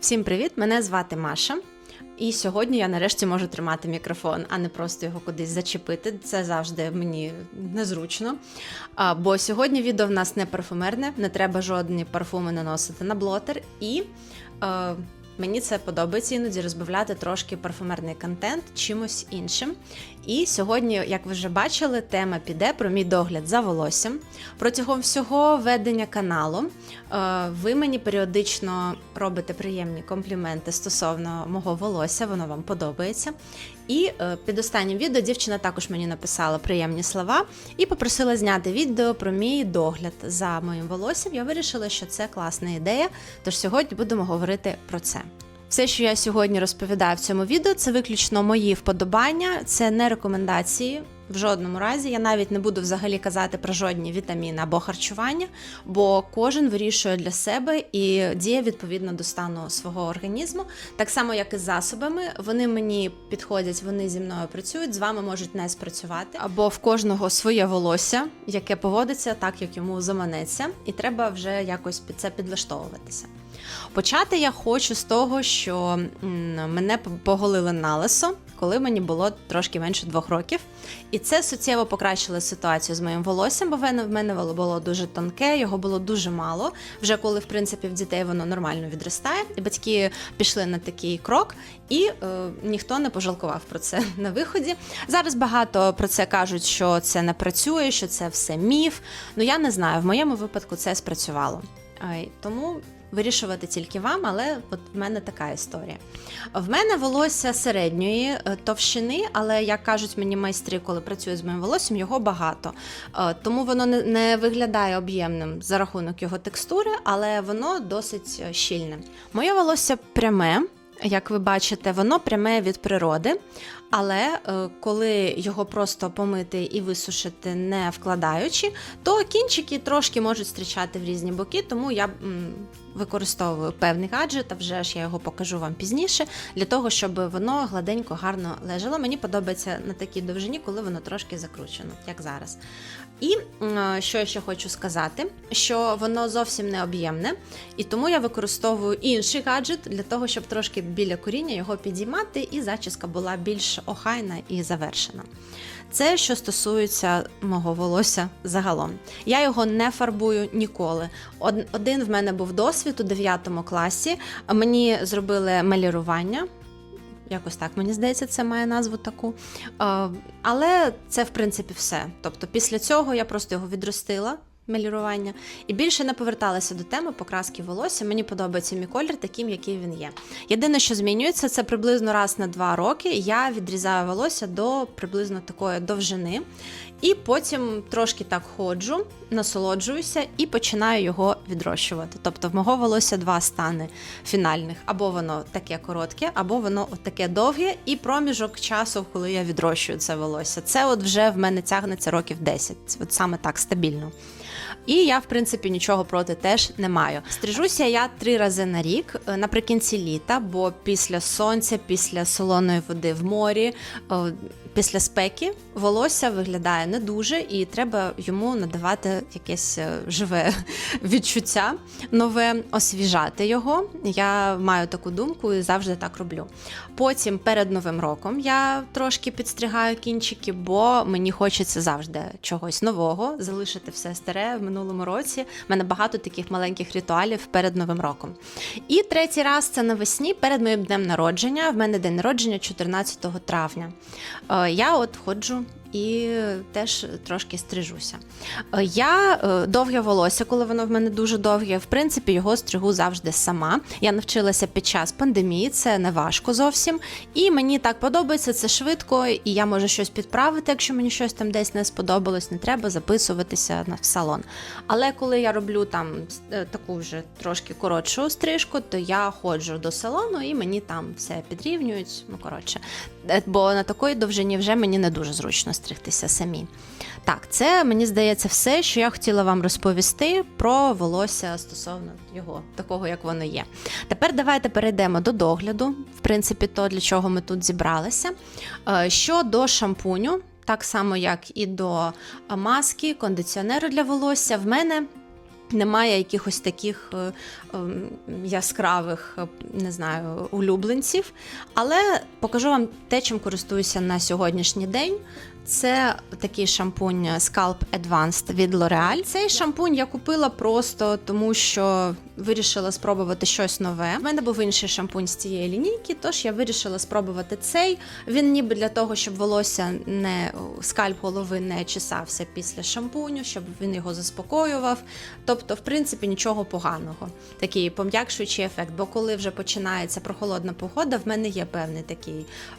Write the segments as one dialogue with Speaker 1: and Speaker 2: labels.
Speaker 1: Всім привіт! Мене звати Маша. І сьогодні я нарешті можу тримати мікрофон, а не просто його кудись зачепити. Це завжди мені незручно. А, бо сьогодні відео в нас не парфумерне, не треба жодні парфуми наносити на блотер. І е, мені це подобається іноді розбавляти трошки парфумерний контент чимось іншим. І сьогодні, як ви вже бачили, тема піде про мій догляд за волоссям. Протягом всього ведення каналу е, ви мені періодично робите приємні компліменти стосовно мого волосся, воно вам подобається. І е, під останнім відео дівчина також мені написала приємні слова і попросила зняти відео про мій догляд за моїм волоссям. Я вирішила, що це класна ідея. Тож сьогодні будемо говорити про це. Все, що я сьогодні розповідаю в цьому відео, це виключно мої вподобання, це не рекомендації. В жодному разі я навіть не буду взагалі казати про жодні вітаміни або харчування, бо кожен вирішує для себе і діє відповідно до стану свого організму. Так само, як і з засобами, вони мені підходять, вони зі мною працюють, з вами можуть не спрацювати. Або в кожного своє волосся, яке поводиться так, як йому заманеться, і треба вже якось під це підлаштовуватися. Почати я хочу з того, що мене поголили на лисо, коли мені було трошки менше двох років. І це суттєво покращило ситуацію з моїм волоссям, бо в мене було дуже тонке, його було дуже мало. Вже коли, в принципі, в дітей воно нормально відростає. І батьки пішли на такий крок, і е, ніхто не пожалкував про це на виході. Зараз багато про це кажуть, що це не працює, що це все міф. Ну я не знаю, в моєму випадку це спрацювало. Тому вирішувати тільки вам, але от в мене така історія. В мене волосся середньої е, товщини, але як кажуть мені майстри, коли працюють з моїм волоссям, його багато. Е, Тому воно не- не виглядає об'ємним за рахунок його текстури, але воно досить е, щільне. Моє волосся пряме. Як ви бачите, воно пряме від природи, але е, коли його просто помити і висушити, не вкладаючи, то кінчики трошки можуть стрічати в різні боки, тому я використовую певний гаджет, а вже ж я його покажу вам пізніше, для того, щоб воно гладенько, гарно лежало. Мені подобається на такій довжині, коли воно трошки закручено, як зараз. І що я ще хочу сказати, що воно зовсім не об'ємне, і тому я використовую інший гаджет для того, щоб трошки біля коріння його підіймати, і зачіска була більш охайна і завершена. Це що стосується мого волосся загалом. Я його не фарбую ніколи. Один в мене був досвід у 9 класі. Мені зробили малірування. Якось так, мені здається, це має назву таку. Е, Але це, в принципі, все. Тобто, після цього я просто його відростила. Малірування і більше не поверталася до теми покраски волосся. Мені подобається мій колір таким, який він є. Єдине, що змінюється, це приблизно раз на два роки. Я відрізаю волосся до приблизно такої довжини, і потім трошки так ходжу, насолоджуюся і починаю його відрощувати. Тобто, в мого волосся два стани фінальних: або воно таке коротке, або воно таке довге, і проміжок часу, коли я відрощую це волосся. Це от вже в мене тягнеться років 10. От саме так стабільно. І я, в принципі, нічого проти теж не маю. Стрижуся я три рази на рік е, наприкінці літа, бо після сонця, після солоної води в морі, е, після спеки волосся виглядає не дуже, і треба йому надавати якесь е, живе відчуття, нове, освіжати його. Я маю таку думку і завжди так роблю. Потім перед новим роком я трошки підстригаю кінчики, бо мені хочеться завжди чогось нового, залишити все старе в минулому році. У мене багато таких маленьких ритуалів перед новим роком. І третій раз це навесні перед моїм днем народження. В мене день народження 14 травня. Я от ходжу. І теж трошки стрижуся. Е, Я е, довге волосся, коли воно в мене дуже довге, в принципі, його стригу завжди сама. Я навчилася під час пандемії, це не важко зовсім. І мені так подобається, це швидко, і я можу щось підправити, якщо мені щось там десь не сподобалось, не треба записуватися в салон. Але коли я роблю там е, таку вже трошки коротшу стрижку, то я ходжу до салону і мені там все підрівнюють. Ну коротше, бо на такої довжині вже мені не дуже зручно стригтися самі. Так, це мені здається все, що я хотіла вам розповісти про волосся стосовно його, такого як воно є. Тепер давайте перейдемо до догляду, в принципі, то для чого ми тут зібралися. Е, Щодо шампуню, так само як і до е, маски, кондиціонеру для волосся, в мене немає якихось таких е, ем, яскравих, не знаю, улюбленців. Але покажу вам те, чим користуюся на сьогоднішній день. Це такий шампунь Scalp Advanced від L'Oreal. Цей шампунь я купила просто тому, що вирішила спробувати щось нове. У мене був інший шампунь з цієї лінійки, тож я вирішила спробувати цей. Він ніби для того, щоб волосся не скальп голови не чесався після шампуню, щоб він його заспокоював. Тобто, в принципі, нічого поганого. Такий пом'якшуючий ефект. Бо коли вже починається прохолодна погода, в мене є певний такий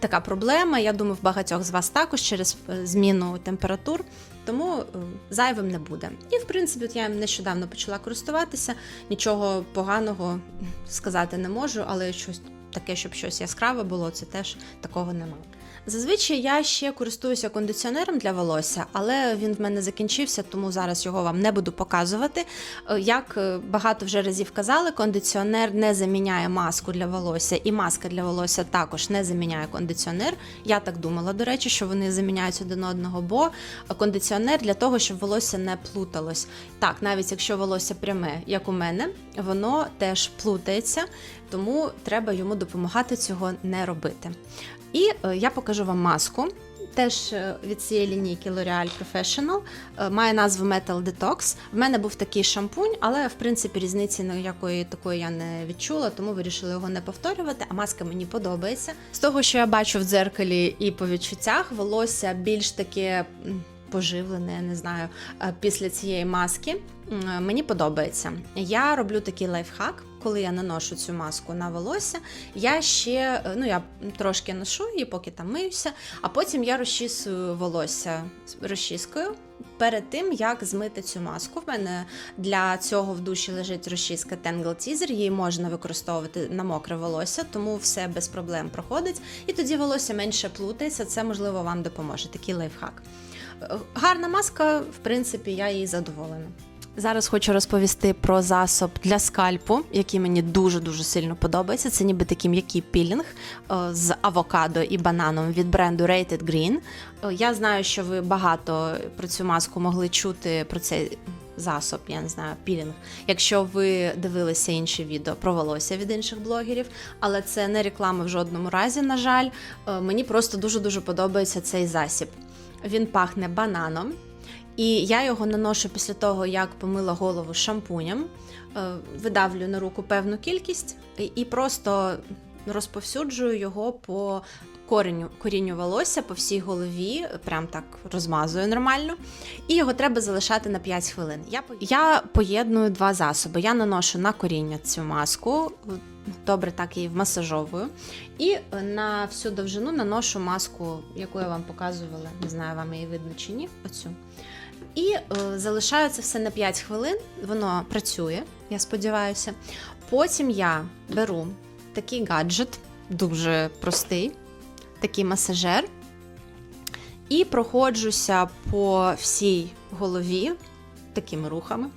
Speaker 1: така проблема. Я думаю, в багатьох з вас також через е, зміну температур. Тому е, зайвим не буде. І в принципі, я нещодавно почала користуватися. Нічого поганого сказати не можу, але щось таке, щоб щось яскраве було, це теж такого немає. Зазвичай я ще користуюся кондиціонером для волосся, але він в мене закінчився, тому зараз його вам не буду показувати. Е, Як е, багато вже разів казали, кондиціонер не заміняє маску для волосся, і маска для волосся також не заміняє кондиціонер. Я так думала, до речі, що вони заміняють один одного, бо кондиціонер для того, щоб волосся не плуталось. Так, навіть якщо волосся пряме, як у мене, воно теж плутається, тому треба йому допомагати цього не робити. І е, я покажу вам маску. Теж е, від цієї лінійки L'Oreal Professional Е, має назву Metal Detox. В мене був такий шампунь, але в принципі різниці ніякої такої я не відчула, тому вирішила його не повторювати. А маска мені подобається. З того, що я бачу в дзеркалі і по відчуттях, волосся більш таке поживлене, я не знаю, після цієї маски. Мені подобається. Я роблю такий лайфхак, коли я наношу цю маску на волосся. Я ще е, ну я трошки ношу її, поки там миюся, а потім я розчісую волосся розчіскою. Перед тим як змити цю маску, в мене для цього в душі лежить розчіска Tangle Teaser, її можна використовувати на мокре волосся, тому все без проблем проходить. І тоді волосся менше плутається. Це можливо вам допоможе. Такий лайфхак. Е, Гарна маска, в принципі, я їй задоволена. Зараз хочу розповісти про засоб для скальпу, який мені дуже дуже сильно подобається. Це ніби такий м'який пілінг е, з авокадо і бананом від бренду Rated Green. Е, Я знаю, що ви багато про цю маску могли чути про цей засоб, я не знаю, пілінг. Якщо ви дивилися інші відео про волосся від інших блогерів, але це не реклама в жодному разі, на жаль. Е, Мені просто дуже дуже подобається цей засіб. Він пахне бананом. І я його наношу після того, як помила голову шампунем, е, видавлю на руку певну кількість і- просто розповсюджую його по кореню, корінню волосся по всій голові, прям так розмазую нормально. І його треба залишати на 5 хвилин. Я, я поєдную два засоби. Я наношу на коріння цю маску, добре так її вмасажовую. І е, на всю довжину наношу маску, яку я вам показувала, не знаю, вам її видно чи ні. Оцю. І е, залишаю це все на 5 хвилин. Воно працює, я сподіваюся. Потім я беру такий гаджет, дуже простий, такий масажер, і проходжуся по всій голові такими рухами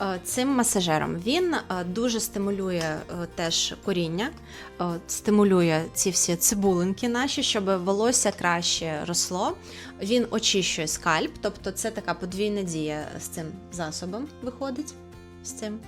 Speaker 1: е, цим масажером. Він е, дуже стимулює е, теж коріння, стимулює ці всі цибулинки наші, щоб волосся краще росло. Він очищує скальп, тобто це така подвійна дія з цим засобом виходить. З цим.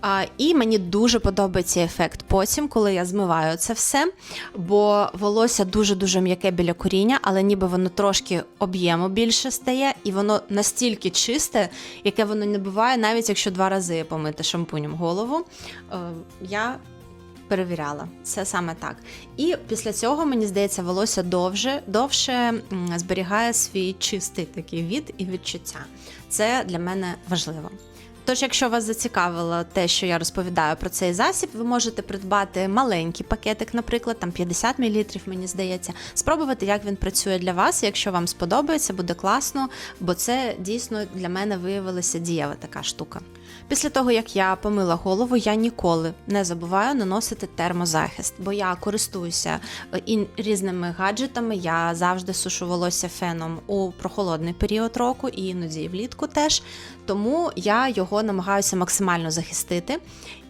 Speaker 1: А, і мені дуже подобається ефект потім, коли я змиваю це все, бо волосся дуже-дуже м'яке біля коріння, але ніби воно трошки об'єму більше стає, і воно настільки чисте, яке воно не буває, навіть якщо два рази помити шампунем голову. Е, я перевіряла, це саме так. І після цього, мені здається, волосся довше, довше зберігає свій чистий такий від і відчуття. Це для мене важливо. Тож, якщо вас зацікавило те, що я розповідаю про цей засіб, ви можете придбати маленький пакетик, наприклад, там 50 мл, мені здається, спробувати, як він працює для вас. Якщо вам сподобається, буде класно, бо це дійсно для мене виявилася дієва така штука. Після того, як я помила голову, я ніколи не забуваю наносити термозахист, бо я користуюся е, і різними гаджетами. Я завжди сушу волосся феном у прохолодний період року і іноді влітку теж. Тому я його намагаюся максимально захистити.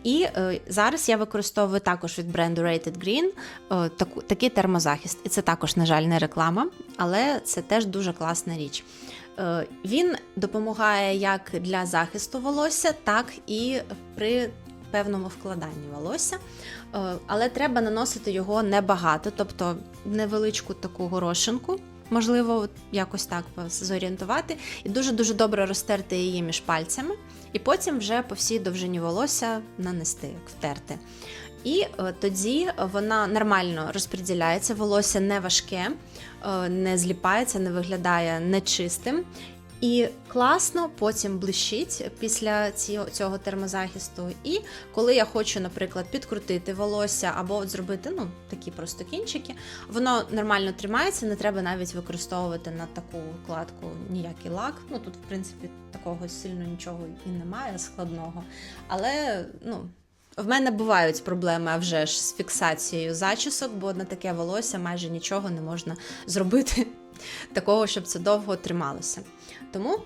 Speaker 1: І е, зараз я використовую також від бренду Rated Green е, таку, такий термозахист. І це також, на жаль, не реклама, але це теж дуже класна річ. Е, Він допомагає як для захисту волосся, так і при певному вкладанні волосся. Е, Але треба наносити його небагато, тобто невеличку таку горошинку. Можливо, якось так вас зорієнтувати, і дуже-дуже добре розтерти її між пальцями, і потім вже по всій довжині волосся нанести, як втерти. І е, тоді вона нормально розподіляється, волосся не важке, е, не зліпається, не виглядає нечистим. І класно потім блищить після цього, термозахисту. І коли я хочу, наприклад, підкрутити волосся або зробити ну, такі просто кінчики, воно нормально тримається, не треба навіть використовувати на таку вкладку ніякий лак. Ну тут, в принципі, такого сильно нічого і немає складного. Але ну, в мене бувають проблеми вже ж з фіксацією зачісок, бо на таке волосся майже нічого не можна зробити такого, щоб це довго трималося. Тому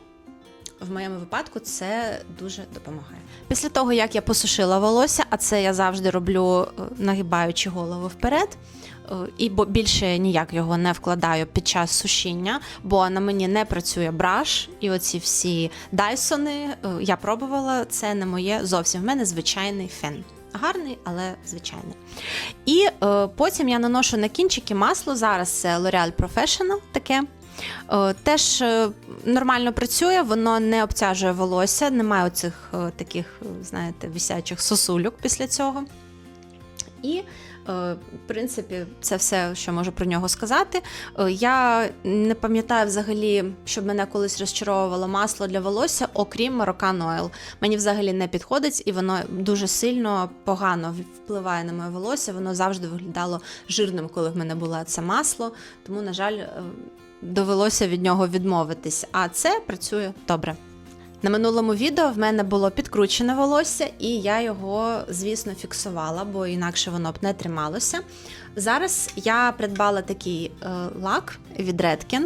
Speaker 1: в моєму випадку це дуже допомагає. Після того, як я посушила волосся, а це я завжди роблю, е, нагибаючи голову вперед. е, І бо- більше ніяк його не вкладаю під час сушіння, бо на мені не працює браш, і оці всі дайсони е, я пробувала. Це не моє зовсім. В мене звичайний фен. Гарний, але звичайний. І е, потім я наношу на кінчики масло. Зараз це L'Oreal Professional таке. Е, Теж е, нормально працює, воно не обтяжує волосся, немає оцих е, таких, знаєте, висячих сосульок після цього. І, в принципі, це все, що можу про нього сказати. Я не пам'ятаю взагалі, щоб мене колись розчаровувало масло для волосся, окрім Moroccan Oil. Мені взагалі не підходить, і воно дуже сильно погано впливає на моє волосся. Воно завжди виглядало жирним, коли в мене було це масло. Тому, на жаль, довелося від нього відмовитись. А це працює добре. На минулому відео в мене було підкручене волосся, і я його, звісно, фіксувала, бо інакше воно б не трималося. Зараз я придбала такий е, лак від Redken,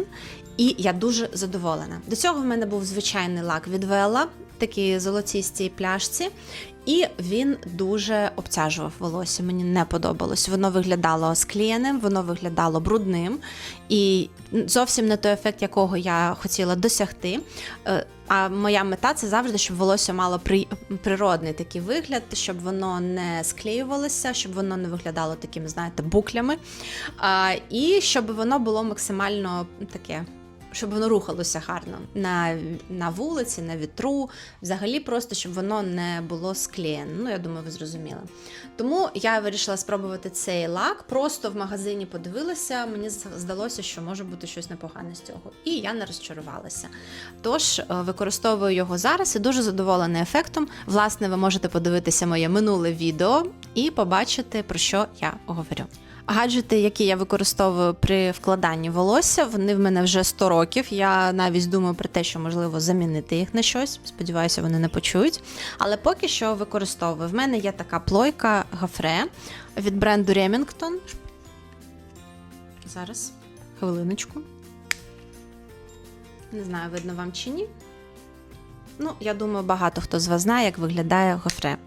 Speaker 1: і я дуже задоволена. До цього в мене був звичайний лак від Vella, такі золотістій пляшці. І він дуже обтяжував волосся. Мені не подобалось. Воно виглядало склеєним, воно виглядало брудним, і зовсім не той ефект, якого я хотіла досягти. Е, А моя мета це завжди, щоб волосся мало при... природний такий вигляд, щоб воно не склеювалося, щоб воно не виглядало такими, знаєте, буклями. І щоб воно було максимально таке. Щоб воно рухалося гарно на, на вулиці, на вітру, взагалі просто щоб воно не було склеєне. Ну, я думаю, ви зрозуміли. Тому я вирішила спробувати цей лак. Просто в магазині подивилася. Мені здалося, що може бути щось непогане з цього. І я не розчарувалася. Тож е, використовую його зараз і дуже задоволена ефектом. Власне, ви можете подивитися моє минуле відео і побачити, про що я говорю. Гаджети, які я використовую при вкладанні волосся, вони в мене вже 100 років. Я навіть думаю про те, що можливо замінити їх на щось. Сподіваюся, вони не почують. Але поки що використовую. В мене є така плойка Гафре від бренду Remington. Зараз, хвилиночку. Не знаю, видно вам чи ні. Ну, я думаю, багато хто з вас знає, як виглядає гофре.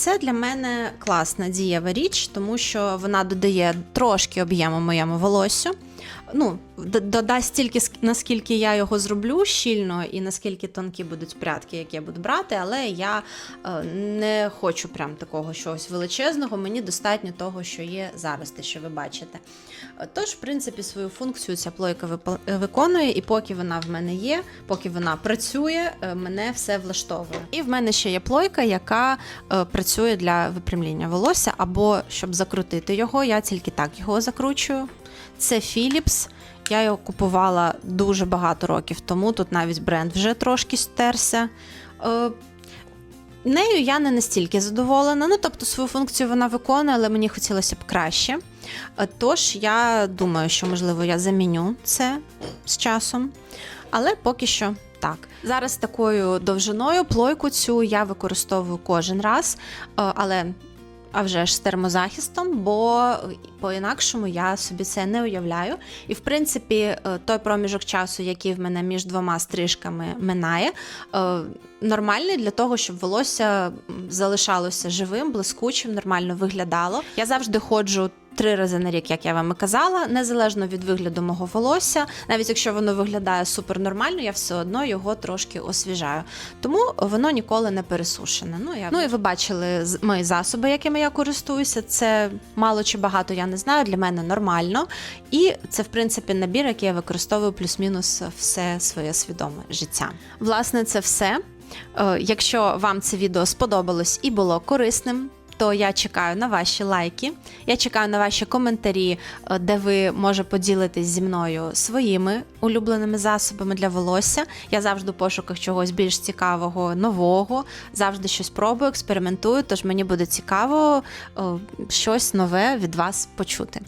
Speaker 1: Це для мене класна дієва річ, тому що вона додає трошки об'єму моєму волосю. Ну, додасть тільки наскільки я його зроблю щільно, і наскільки тонкі будуть прядки, які я буду брати, але я е, не хочу прям такого чогось величезного. Мені достатньо того, що є зараз, те, що ви бачите. Тож, в принципі, свою функцію ця плойка е, виконує, і поки вона в мене є, поки вона працює, е, мене все влаштовує. І в мене ще є плойка, яка працює для випрямління волосся, або щоб закрутити його, я тільки так його закручую. Це Philips. Я його купувала дуже багато років тому. Тут навіть бренд вже трошки стерся. Е, Нею я не настільки задоволена. Ну, тобто, свою функцію вона виконує, але мені хотілося б краще. Е, Тож я думаю, що можливо я заміню це з часом. Але поки що так. Зараз такою довжиною плойку цю я використовую кожен раз, е, але а вже ж з термозахистом, бо по-інакшому я собі це не уявляю. І в принципі, е, той проміжок часу, який в мене між двома стрижками минає, е, нормальний для того, щоб волосся залишалося живим, блискучим, нормально виглядало. Я завжди ходжу. Три рази на рік, як я вам і казала, незалежно від вигляду мого волосся, навіть якщо воно виглядає супер нормально, я все одно його трошки освіжаю. Тому воно ніколи не пересушене. Ну, я... ну і ви бачили мої засоби, якими я користуюся. Це мало чи багато, я не знаю. Для мене нормально. І це, в принципі, набір, який я використовую плюс-мінус все своє свідоме життя. Власне, це все. Е, Якщо вам це відео сподобалось і було корисним, то я чекаю на ваші лайки. Я чекаю на ваші коментарі, е, де ви може поділитись зі мною своїми улюбленими засобами для волосся. Я завжди в пошуках чогось більш цікавого, нового, завжди щось пробую, експериментую. Тож мені буде цікаво е, щось нове від вас почути.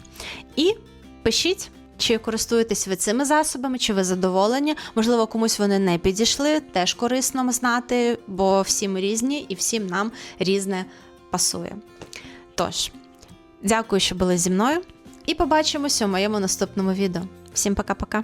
Speaker 1: І пишіть. Чи користуєтесь ви цими засобами, чи ви задоволені? Можливо, комусь вони не підійшли, теж корисно знати, бо всі ми різні і всім нам різне пасує. Тож, дякую, що були зі мною, і побачимося у моєму наступному відео. Всім пока-пока!